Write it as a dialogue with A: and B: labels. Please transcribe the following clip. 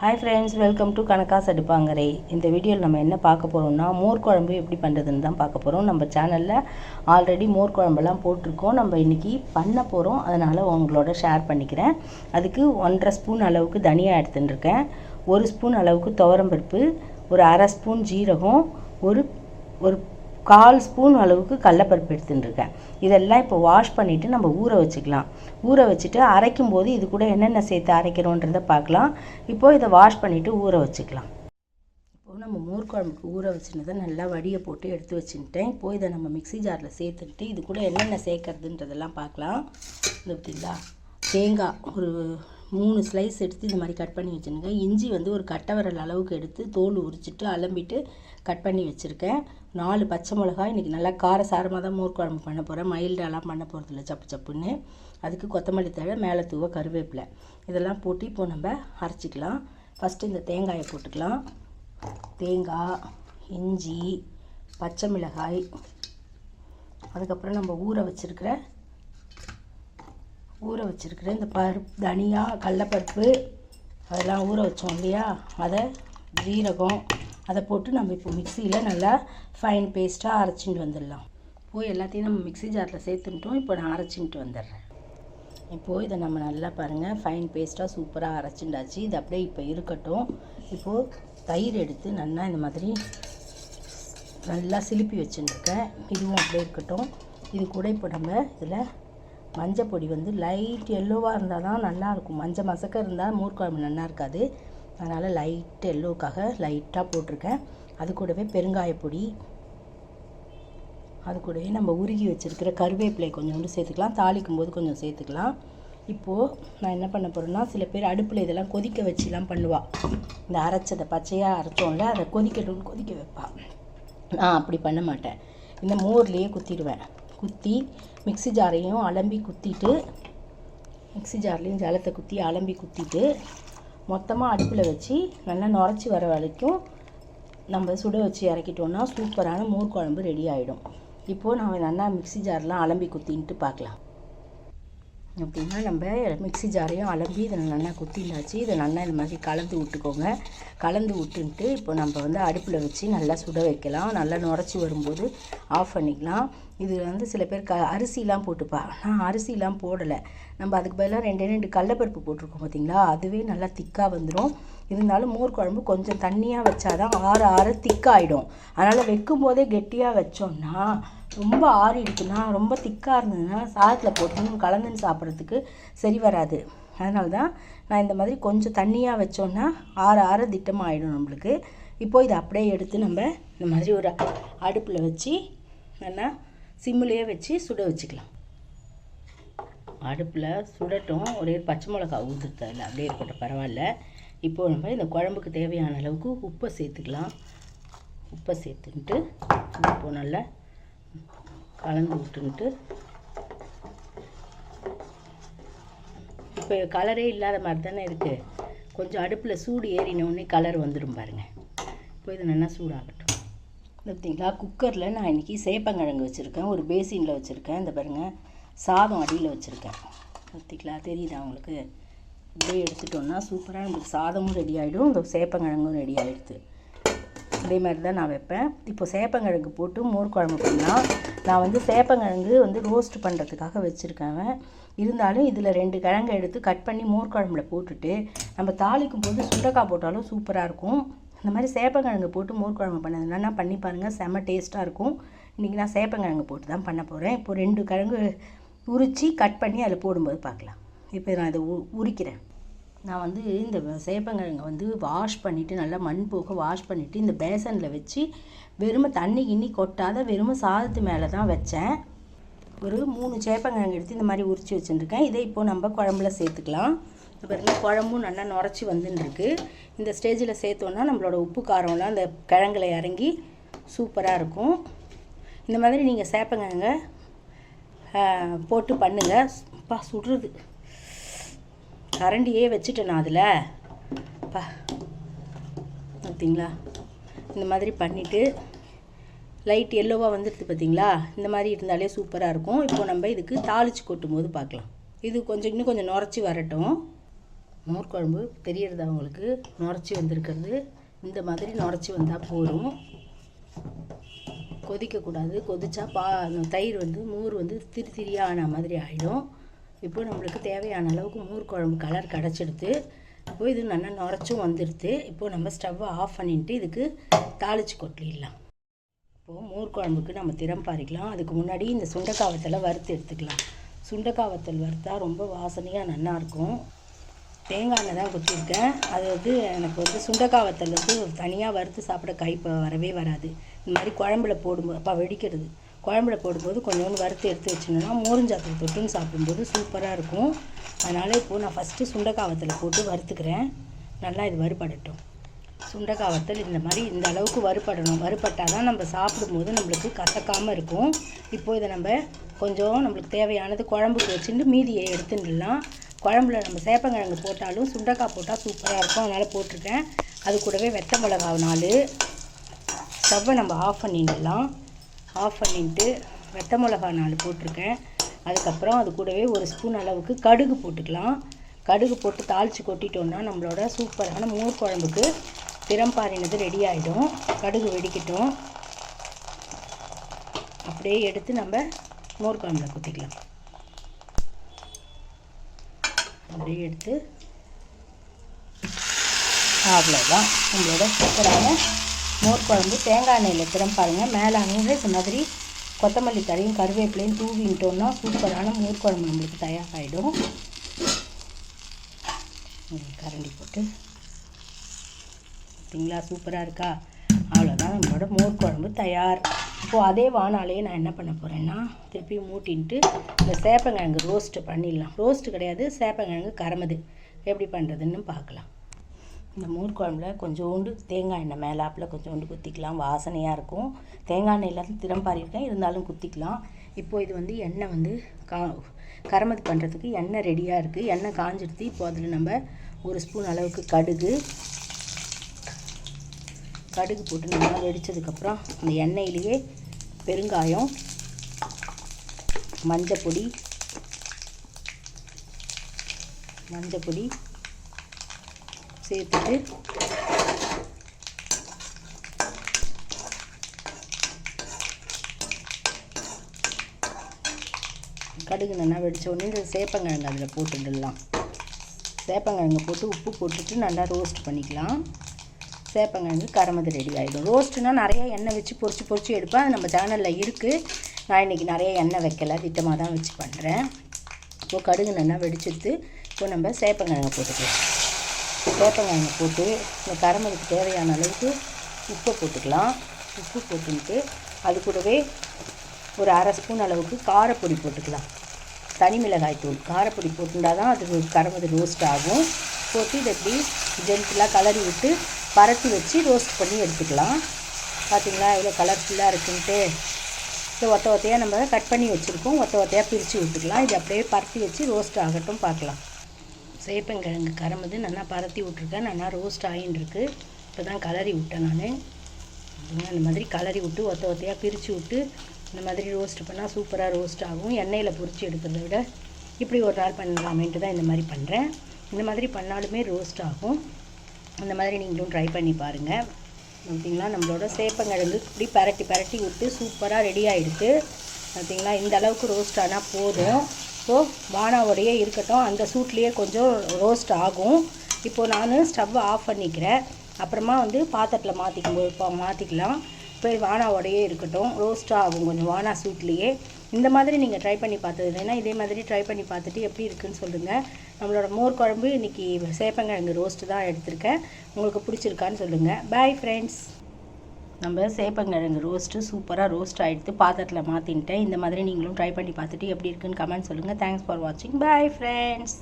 A: Hi friends welcome to Kanaka's அடுப்பாங்கரை இந்த வீடியோவில் நம்ம என்ன பார்க்க போகிறோம்னா மோர் குழம்பு எப்படி பண்ணுறதுன்னு தான் பார்க்க போகிறோம் நம்ம சேனலில் ஆல்ரெடி மோர் குழம்பெல்லாம் போட்டிருக்கோம். நம்ம இன்றைக்கி பண்ண போகிறோம் அதனால் உங்களோட ஷேர் பண்ணிக்கிறேன். அதுக்கு ஒன்றரை ஸ்பூன் அளவுக்கு தனியாக எடுத்துட்டுருக்கேன். ஒரு ஸ்பூன் அளவுக்கு துவரம்பருப்பு ஒரு அரை ஸ்பூன் ஜீரகம் ஒரு ஒரு கால் ஸ்பூன் அளவுக்கு கடலப்பருப்பு எடுத்துட்டுருக்கேன். இதெல்லாம் இப்போ வாஷ் பண்ணிவிட்டு நம்ம ஊற வச்சுக்கலாம். ஊற வச்சுட்டு அரைக்கும் போது இது கூட என்னென்ன சேர்த்து அரைக்கிறோன்றதை பார்க்கலாம். இப்போது இதை வாஷ் பண்ணிவிட்டு ஊற வச்சுக்கலாம். இப்போது நம்ம மோர் குழம்புக்கு ஊற வச்சுனதை நல்லா வடியை போட்டு எடுத்து வச்சுட்டேன் இப்போது இதை நம்ம மிக்ஸி ஜாரில் சேர்த்துக்கிட்டு இது கூட என்னென்ன சேர்க்கறதுன்றதெல்லாம் பார்க்கலாம். இந்த பார்த்தீங்களா? தேங்காய் ஒரு மூணு ஸ்லைஸ் எடுத்து இந்த மாதிரி கட் பண்ணி வச்சுருங்க. இஞ்சி வந்து ஒரு கட்டை விரல் அளவுக்கு எடுத்து தோல் உரிச்சிட்டு அலம்பிட்டு கட் பண்ணி வச்சுருக்கேன். நாலு பச்சை மிளகாய் இன்றைக்கி நல்லா கார சாரமாக தான் மோர் குழம்பு பண்ண போகிறேன் மைல்டாலாம் பண்ண போகிறதில்ல சப்பு சப்புன்னு. அதுக்கு கொத்தமல்லி தழை மேலே தூவ கருவேப்பிலை. இதெல்லாம் போட்டு இப்போ நம்ம அரைச்சிக்கலாம். ஃபஸ்ட்டு இந்த தேங்காயை போட்டுக்கலாம். தேங்காய் இஞ்சி பச்சை மிளகாய். அதுக்கப்புறம் நம்ம ஊற வச்சுருக்கிற ஊற வச்சுருக்கிற இந்த பருப்பு தனியா கடலப்பருப்பு அதெல்லாம் ஊற வச்சோம் இல்லையா? அதை ஜீரகம் அதை போட்டு நம்ம இப்போ மிக்சியில் நல்லா ஃபைன் பேஸ்ட்டாக அரைச்சிட்டு வந்துடலாம். போய் எல்லாத்தையும் நம்ம மிக்ஸி ஜாரில் சேர்த்துட்டோம். இப்போ நான் அரைச்சிட்டு வந்துடுறேன். இப்போது இதை நம்ம நல்லா பாருங்கள் ஃபைன் பேஸ்ட்டாக சூப்பராக அரைச்சிண்டாச்சு இது அப்படியே இப்போ இருக்கட்டும். இப்போது தயிர் எடுத்து நல்லா இந்த மாதிரி நல்லா சிலுப்பி வச்சுட்டுருக்கேன். இதுவும் அப்படியே இருக்கட்டும். இது கூட இப்போ நம்ம இதில் மஞ்சள் பொடி வந்து லைட் எல்லோவாக இருந்தால் தான் நல்லாயிருக்கும் மஞ்சள் மசக்க இருந்தால் மோர் குழம்பு நல்லா இருக்காது. அதனால் லைட் எல்லோவுக்காக லைட்டாக போட்டிருக்கேன். அது கூடவே பெருங்காய பொடி. அது கூடவே நம்ம உருகி வச்சுருக்கிற கருவேப்பிலை கொஞ்சோண்டு சேர்த்துக்கலாம். தாளிக்கும் போது கொஞ்சம் சேர்த்துக்கலாம். இப்போது நான் என்ன பண்ண போகிறேன்னா சில பேர் அடுப்பில் இதெல்லாம் கொதிக்க வச்சுலாம் பண்ணுவாள் இந்த அரைச்சதை பச்சையாக அரைச்சோம்ல அதை கொதிக்கட்டும்னு கொதிக்க வைப்பா. நான் அப்படி பண்ண மாட்டேன். இந்த மோர்லேயே குத்திடுவேன். குத்தி மிக்ஸி ஜாரையும் அலம்பி குத்திட்டு மிக்ஸி ஜார்லேயும் ஜலத்தை குத்தி அலம்பி குத்திட்டு மொத்தமாக அடுப்பில் வச்சு நல்லா நுரைச்சி வர வரைக்கும் நம்ம சுட வச்சு இறக்கிட்டோம்னா சூப்பரான மோர் குழம்பு ரெடி ஆகிடும் இப்போது நம்ம நல்லா மிக்ஸி ஜார்லாம் அலம்பி குத்தின்ட்டு பார்க்கலாம். அப்படின்னா நம்ம மிக்ஸி ஜாரையும் அலம்பி இதை நல்லா குத்திண்டாச்சு இதை நல்லா இந்த மாதிரி கலந்து விட்டுக்கோங்க. கலந்து விட்டுன்ட்டு இப்போ நம்ம வந்து அடுப்பில் வச்சு நல்லா சுட வைக்கலாம். நல்லா நுரைச்சி வரும்போது ஆஃப் பண்ணிக்கலாம். இது வந்து சில பேர் க அரிசிலாம் போட்டுப்பா. நான் அரிசிலாம் போடலை. நம்ம அதுக்கு பதிலாக ரெண்டு ரெண்டு கடலப்பருப்பு போட்டிருக்கோம் பார்த்தீங்களா? அதுவே நல்லா திக்காக வந்துடும் இருந்தாலும் மோர் குழம்பு கொஞ்சம் தண்ணியாக வச்சாதான் ஆற ஆற திக்காகிடும் அதனால் வைக்கும் போதே கெட்டியாக வச்சோம்னா ரொம்ப ஆறிடுச்சுன்னா ரொம்ப திக்காக இருந்ததுன்னா சாதத்தில் போட்டு கலந்துன்னு சாப்பிட்றதுக்கு சரி வராது. அதனால தான் நான் இந்த மாதிரி கொஞ்சம் தண்ணியாக வச்சோன்னா ஆற ஆற திட்டமாக ஆகிடும் நம்மளுக்கு. இப்போது இதை அப்படியே எடுத்து நம்ம இந்த மாதிரி ஒரு அடுப்பில் வச்சு நல்லா சிம்மிலேயே வச்சு சுட வச்சுக்கலாம். அடுப்பில் சுடட்டும். ஒரே பச்சை மிளகா ஊற்றுறது இல்லை அப்படியே இருக்கட்டும் பரவாயில்ல. இப்போது நம்ம இந்த குழம்புக்கு தேவையான அளவுக்கு உப்பை சேர்த்துக்கலாம். உப்பை சேர்த்துக்கிட்டு இப்போ நல்லா கலந்து விட்டுக்கிட்டு இப்போ கலரே இல்லாத மாதிரி தானே இருக்குது கொஞ்சம் அடுப்பில் சூடு ஏறினோடனே கலர் வந்துடும் பாருங்கள் இப்போ இது நல்லா சூடாகட்டும். பார்த்தீங்களா குக்கரில் நான் இன்றைக்கி சேப்பங்கிழங்கு வச்சுருக்கேன். ஒரு பேசினில் வச்சுருக்கேன். இந்த பாருங்கள் சாதம் அடியில் வச்சுருக்கேன். பார்த்தீங்களா தெரியுதா உங்களுக்கு? இப்படியே எடுத்துட்டோம்னா சூப்பராக நம்மளுக்கு சாதமும் ரெடி ஆகிடும் இந்த சேப்பங்கிழங்கும் ரெடி ஆகிடுது அதே மாதிரி தான் நான் வைப்பேன். இப்போ சேப்பங்கிழங்கு போட்டு மோர் குழம்பு பண்ணலாம் நான் வந்து சேப்பங்கிழங்கு வந்து ரோஸ்ட் பண்ணுறதுக்காக வச்சுருக்கேன் இருந்தாலும் இதில் ரெண்டு கிழங்கு எடுத்து கட் பண்ணி மோர் குழம்புல போட்டுட்டு நம்ம தாளிக்கும் போது சுண்டக்காய் போட்டாலும் சூப்பராக இருக்கும். இந்த மாதிரி சேப்பங்கிழங்கு போட்டு மோர் குழம்பு பண்ணது என்னென்னா பண்ணி பாருங்கள் செம்ம டேஸ்ட்டாக இருக்கும். இன்றைக்கி நான் சேப்பங்கிழங்கு போட்டு தான் பண்ண போகிறேன் இப்போ ரெண்டு கிழங்கு உரித்து கட் பண்ணி அதில் போடும்போது பார்க்கலாம் இப்போ நான் இதை உ உரிக்கிறேன். நான் வந்து இந்த சேப்பங்கிழங்கை வந்து வாஷ் பண்ணிவிட்டு நல்லா மண் போக வாஷ் பண்ணிவிட்டு இந்த பேசனில் வச்சு வெறும் தண்ணி கிண்ணி கொட்டாத வெறும் சாதத்து மேலே தான் வச்சேன். ஒரு மூணு சேப்பங்கிழங்கு எடுத்து இந்த மாதிரி உரித்து வச்சுட்டுருக்கேன் இதை இப்போது நம்ம குழம்புல சேர்த்துக்கலாம். இப்போ குழம்பும் நல்லா நுரைச்சி வந்துட்டுருக்கு இந்த ஸ்டேஜில் சேர்த்தோன்னா நம்மளோட உப்பு காரம்லாம் அந்த கிழங்குல இறங்கி சூப்பராக இருக்கும். இந்த மாதிரி நீங்கள் சேப்பங்கிழங்க போட்டு பண்ணுங்கள் பா சுடுறது. கரண்டியே வச்சுட்டேன் நான் அதில். பா பார்த்தீங்களா இந்த மாதிரி பண்ணிவிட்டு லைட் எல்லோவாக வந்துடுது பார்த்தீங்களா இந்த மாதிரி இருந்தாலே சூப்பராக இருக்கும். இப்போ நம்ம இதுக்கு தாளித்து கொட்டும் போது பார்க்கலாம் இது கொஞ்சம் இன்னும் கொஞ்சம் நுரைச்சி வரட்டும். மோர் குழம்பு தெரியறது அவங்களுக்கு நுரைச்சி வந்திருக்கிறது. இந்த மாதிரி நுரைச்சி வந்தால் போதும். கொதிக்கக்கூடாது. கொதிச்சா பா தயிர் வந்து மோர் வந்து திரி திரியாக ஆன மாதிரி ஆகிடும் இப்போ நம்மளுக்கு தேவையான அளவுக்கு மோர் குழம்பு கலர் கிடச்சிடுது இப்போ இது நல்லா நுரைச்சும் வந்துடுது இப்போ நம்ம ஸ்டவ்வை ஆஃப் பண்ணிட்டு இதுக்கு தாளிச்சு கொட்டிடலாம். இப்போது மோர் குழம்புக்கு நம்ம திறம் பாரிக்கலாம் அதுக்கு முன்னாடி இந்த சுண்டைக்காய் வறுத்து எடுத்துக்கலாம். சுண்டைக்காய் வறுத்தா ரொம்ப வாசனையாக நல்லாயிருக்கும். தேங்காயில் தேங்காய் எண்ணெய் தான் குத்திருக்கேன் அது வந்து எனக்கு வந்து சுண்டைக்காய் வந்து தனியாக வறுத்து சாப்பிட கை வரவே வராது. இந்த மாதிரி குழம்புல போடும்போது அப்போ வெடிக்கிறது. குழம்புல போடும்போது கொஞ்சோண்டு வறுத்து எடுத்து வச்சுனோன்னா மோருஞ்சாத்தில் தொட்டுன்னு சாப்பிடும்போது சூப்பராக இருக்கும். அதனால் இப்போது நான் ஃபஸ்ட்டு சுண்டைக்காய் வத்தல் போட்டு வறுத்துக்கிறேன். நல்லா இது வறுபடட்டும். சுண்டைக்காய் வத்தல் இந்த மாதிரி இந்த அளவுக்கு வறுபடணும். வறுபட்டால் தான் நம்ம சாப்பிடும்போது நம்மளுக்கு கசக்காமல் இருக்கும். இப்போது இதை நம்ம கொஞ்சம் நம்மளுக்கு தேவையானது குழம்புக்கு வச்சுட்டு மீதியை எடுத்துடலாம் குழம்புல நம்ம சேப்பங்கிழங்கு போட்டாலும் சுண்டைக்காய் போட்டால் சூப்பராக இருக்கும். அதனால் போட்டிருக்கேன். அது கூடவே வெத்த மிளகாய் நாலு. ஸ்டவ்வை நம்ம ஆஃப் பண்ணிடலாம். ஆஃப் பண்ணிட்டு வெட்டை மிளகா நாலு போட்டிருக்கேன். அதுக்கப்புறம் அது கூடவே ஒரு ஸ்பூன் அளவுக்கு கடுகு போட்டுக்கலாம். கடுகு போட்டு தாளித்து கொட்டிட்டோம்னா நம்மளோட சூப்பரான மோர் குழம்புக்கு திறம்பாரினது ரெடி ஆகிடும் கடுகு வெடிக்கட்டும். அப்படியே எடுத்து நம்ம மோர் குழம்புல குத்திக்கலாம் அப்படியே எடுத்து அவ்வளோதான் நம்மளோட சூப்பரான மோர் குழம்பு தேங்காய் எண்ணெயில் திறம் பாருங்கள் மேலே அங்கே இந்த மாதிரி கொத்தமல்லி தரையும் கருவேப்பிலையும் தூவிட்டோம்னா சூப்பரான மோர் குழம்பு நம்மளுக்கு தயாராகிடும் கரண்டி போட்டு. பார்த்தீங்களா சூப்பராக இருக்கா? அவ்வளோதான் நம்மளோட மோர் குழம்பு தயார். இப்போது அதே வானாலேயே நான் என்ன பண்ண போகிறேன்னா திருப்பி மூட்டின்ட்டு இந்த சேப்பங்கிழங்கு ரோஸ்ட்டு பண்ணிடலாம். ரோஸ்ட்டு கிடையாது சேப்பங்கிழங்கு கரமது. எப்படி பண்ணுறதுன்னு பார்க்கலாம். இந்த மோர் குழம்புல கொஞ்சோண்டு தேங்காய் எண்ணெய் மேலாப்பில் கொஞ்சோண்டு குத்திக்கலாம். வாசனையாக இருக்கும். தேங்காய் எண்ணெய் இல்லாத திறம்பாரிருக்கேன் இருந்தாலும் குத்திக்கலாம். இப்போது இது வந்து எண்ணெய் வந்து கா கரமத்து பண்ணுறதுக்கு எண்ணெய் ரெடியாக இருக்குது எண்ணெய் காஞ்சிடுத்து இப்போ அதில் நம்ம ஒரு ஸ்பூன் அளவுக்கு கடுகு. கடுகு போட்டு நல்லா வெடித்ததுக்கப்புறம் அந்த எண்ணெயிலேயே பெருங்காயம் மஞ்சப்பொடி மஞ்சப்பொடி சேர்த்துட்டு கடுகு நல்லா வெடித்த உடனே இந்த சேப்பங்கிழங்கு அதில் போட்டுடலாம் சேப்பங்கிழங்கு போட்டு உப்பு போட்டுட்டு நல்லா ரோஸ்ட் பண்ணிக்கலாம். சேப்பங்கிழங்கு கரமது ரெடி ஆகிடும் ரோஸ்ட்டுனால் நிறைய எண்ணெய் வச்சு பொறிச்சு பொறிச்சு எடுப்பேன். அது நம்ம சேனலில் இருக்குது நான் இன்றைக்கி நிறைய எண்ணெய் வைக்கல. திட்டமாக தான் வச்சு பண்ணுறேன் இப்போ கடுகு நல்லா வெடிச்சிட்டு இப்போ நம்ம சேப்பங்கிழங்கு போட்டுக்கலாம். சேப்பங்கிழங்கு போட்டு இந்த கரமதுக்கு தேவையான அளவுக்கு உப்பை போட்டுக்கலாம். உப்பு போட்டுன்ட்டு அது கூடவே ஒரு அரை ஸ்பூன் அளவுக்கு காரப்பொடி போட்டுக்கலாம். தனி மிளகாய் தூள். காரப்பொடி போட்டுட்டா தான் அது கரமது ரோஸ்ட் ஆகும். போட்டு இதை எப்படி ஜென்டிலாக கலரி விட்டு பரட்டி வச்சு ரோஸ்ட் பண்ணி எடுத்துக்கலாம். பார்த்திங்களா எவ்வளோ கலர்ஃபுல்லாக இருக்குன்ட்டு. இது ஒத்த ஒத்தையாக நம்ம கட் பண்ணி வச்சுருக்கோம். ஒத்த ஒத்தையாக பிரித்து விட்டுக்கலாம். இது அப்படியே பரட்டி வச்சு ரோஸ்ட் ஆகட்டும் பார்க்கலாம். சேப்பங்கிழங்கு கரமது நல்லா பரத்தி விட்ருக்கேன் நல்லா ரோஸ்ட் ஆகின்னு இருக்கு இப்போ தான் கலரி விட்டேன் நான். இந்த மாதிரி கலரி விட்டு ஒத்த ஒத்தையாக பிரித்து விட்டு இந்த மாதிரி ரோஸ்ட் பண்ணால் சூப்பராக ரோஸ்ட் ஆகும். எண்ணெயில் பொரிச்சு எடுக்கிறத விட இப்படி ஒரு நாள் பண்ணலாமேன்ட்டு தான் இந்த மாதிரி பண்ணுறேன் இந்த மாதிரி பண்ணாலுமே ரோஸ்ட் ஆகும். அந்த மாதிரி நீங்களும் ட்ரை பண்ணி பாருங்கள் பார்த்தீங்களா நம்மளோட சேப்பங்கிழங்கு இப்படி பரட்டி பரட்டி விட்டு சூப்பராக ரெடி ஆகிடுது பார்த்தீங்களா இந்த அளவுக்கு ரோஸ்ட் ஆனால் போதும். ஸோ வானாவோடையே இருக்கட்டும் அந்த சூட்லேயே கொஞ்சம் ரோஸ்ட் ஆகும். இப்போது நான் ஸ்டவ்வை ஆஃப் பண்ணிக்கிறேன். அப்புறமா வந்து பாத்திரத்தில் மாற்றிக்கும் இப்போ மாற்றிக்கலாம் இப்போ வானாவோடையே இருக்கட்டும் ரோஸ்ட் ஆகும் கொஞ்சம் வானா சூட்லேயே. இந்த மாதிரி நீங்கள் ட்ரை பண்ணி பார்த்தது இல்லைன்னா இதே மாதிரி ட்ரை பண்ணி பார்த்துட்டு எப்படி இருக்குன்னு சொல்லுங்கள் நம்மளோட மோர் குழம்பு இன்றைக்கி சேப்பங்கிழங்கு ரோஸ்ட்டு தான் எடுத்திருக்கேன். உங்களுக்கு பிடிச்சிருக்கான்னு சொல்லுங்கள் பாய் ஃப்ரெண்ட்ஸ் நம்ம சேப்பங்கிழங்கு ரோஸ்ட்டு சூப்பராக ரோஸ்ட் ஆகிடுத்து பாத்திரத்தில் மாற்றின்ட்டேன் இந்த மாதிரி நீங்களும் ட்ரை பண்ணி பார்த்துட்டு எப்படி இருக்குன்னு கமெண்ட் சொல்லுங்கள் தேங்க்ஸ் ஃபார் வாட்சிங் பாய் ஃப்ரெண்ட்ஸ்